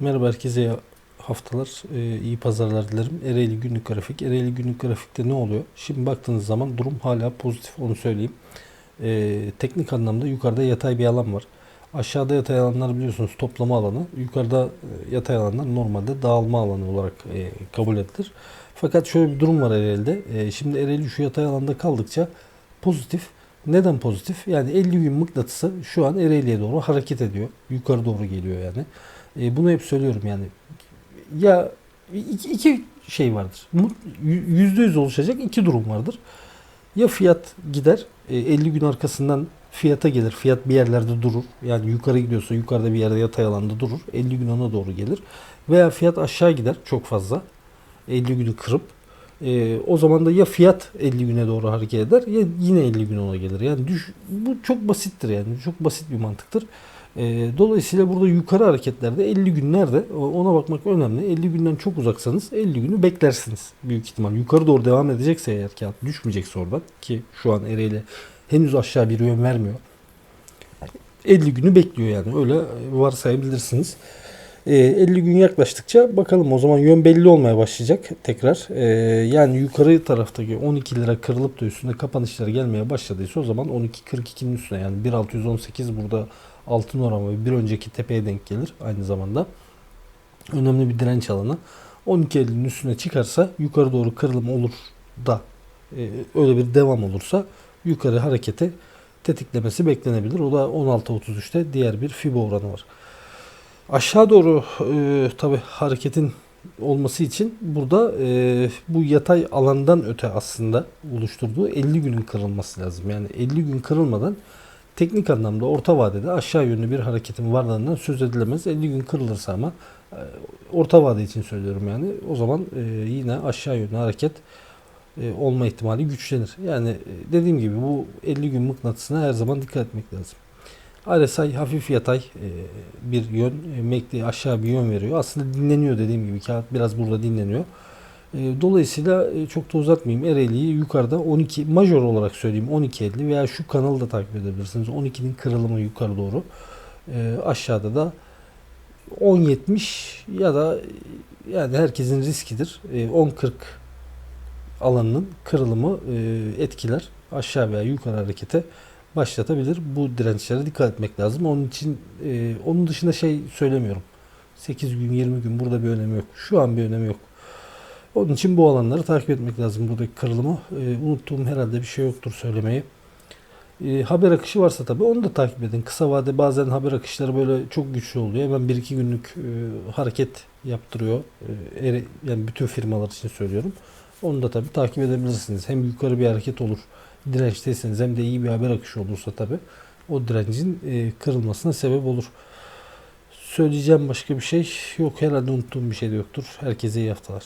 Merhaba herkese haftalar, e, iyi pazarlar dilerim. Ereğli günlük grafik. Ereğli günlük grafikte ne oluyor? Şimdi baktığınız zaman durum hala pozitif onu söyleyeyim. E, teknik anlamda yukarıda yatay bir alan var. Aşağıda yatay alanlar biliyorsunuz toplama alanı. Yukarıda e, yatay alanlar normalde dağılma alanı olarak kabul edilir. Fakat şöyle bir durum var Ereğli'de. Şimdi Ereğli şu yatay alanda kaldıkça pozitif. Neden pozitif? Yani 50 gün mıknatısı şu an Ereğli'ye doğru hareket ediyor. Yukarı doğru geliyor yani. E, bunu hep söylüyorum yani. Ya iki, iki şey vardır. Yüzde yüz oluşacak iki durum vardır. Ya fiyat gider, e, 50 gün arkasından fiyata gelir. Fiyat bir yerlerde durur. Yani yukarı gidiyorsa yukarıda bir yerde yatay alanda durur. 50 gün ona doğru gelir. Veya fiyat aşağı gider çok fazla. 50 günü kırıp e, o zaman da ya fiyat 50 güne doğru hareket eder ya yine 50 gün ona gelir. Yani düş, bu çok basittir yani. Çok basit bir mantıktır. E, dolayısıyla burada yukarı hareketlerde 50 günlerde ona bakmak önemli. 50 günden çok uzaksanız 50 günü beklersiniz büyük ihtimal. Yukarı doğru devam edecekse eğer kağıt düşmeyecekse oradan ki şu an Ereğli henüz aşağı bir yön vermiyor. 50 günü bekliyor yani öyle varsayabilirsiniz. E, 50 gün yaklaştıkça bakalım o zaman yön belli olmaya başlayacak tekrar. E, yani yukarı taraftaki 12 lira kırılıp da üstünde kapanışları gelmeye başladıysa o zaman 12.42'nin üstüne yani 1.618 burada altın oran ve bir önceki tepeye denk gelir aynı zamanda. Önemli bir direnç alanı. 12.50'nin üstüne çıkarsa yukarı doğru kırılım olur da e, öyle bir devam olursa yukarı harekete tetiklemesi beklenebilir. O da 16.33'te diğer bir FIBO oranı var. Aşağı doğru e, tabi hareketin olması için burada e, bu yatay alandan öte aslında oluşturduğu 50 günün kırılması lazım. Yani 50 gün kırılmadan teknik anlamda orta vadede aşağı yönlü bir hareketin varlığından söz edilemez. 50 gün kırılırsa ama e, orta vade için söylüyorum yani o zaman e, yine aşağı yönlü hareket e, olma ihtimali güçlenir. Yani dediğim gibi bu 50 gün mıknatısına her zaman dikkat etmek lazım. RSI hafif yatay bir yön, MACD aşağı bir yön veriyor. Aslında dinleniyor dediğim gibi kağıt biraz burada dinleniyor. E, Dolayısıyla e, çok da uzatmayayım. Ereğli'yi yukarıda 12 major olarak söyleyeyim 12.50 veya şu kanalı da takip edebilirsiniz. 12'nin kırılımı yukarı doğru. E, Aşağıda da 10.70 ya da yani herkesin riskidir. E, 10.40 alanının kırılımı e, etkiler. Aşağı veya yukarı harekete başlatabilir. Bu dirençlere dikkat etmek lazım. Onun için e, onun dışında şey söylemiyorum. 8 gün 20 gün burada bir önemi yok. Şu an bir önemi yok. Onun için bu alanları takip etmek lazım buradaki kırılımı. E, unuttuğum herhalde bir şey yoktur söylemeyi. E, haber akışı varsa tabii onu da takip edin. Kısa vade bazen haber akışları böyle çok güçlü oluyor. Hemen 1-2 günlük e, hareket yaptırıyor. E, ere- yani bütün firmalar için söylüyorum. Onu da tabii takip edebilirsiniz. Hem yukarı bir hareket olur dirençteyseniz hem de iyi bir haber akışı olursa tabii o direncin e, kırılmasına sebep olur. Söyleyeceğim başka bir şey yok. Herhalde unuttuğum bir şey de yoktur. Herkese iyi haftalar.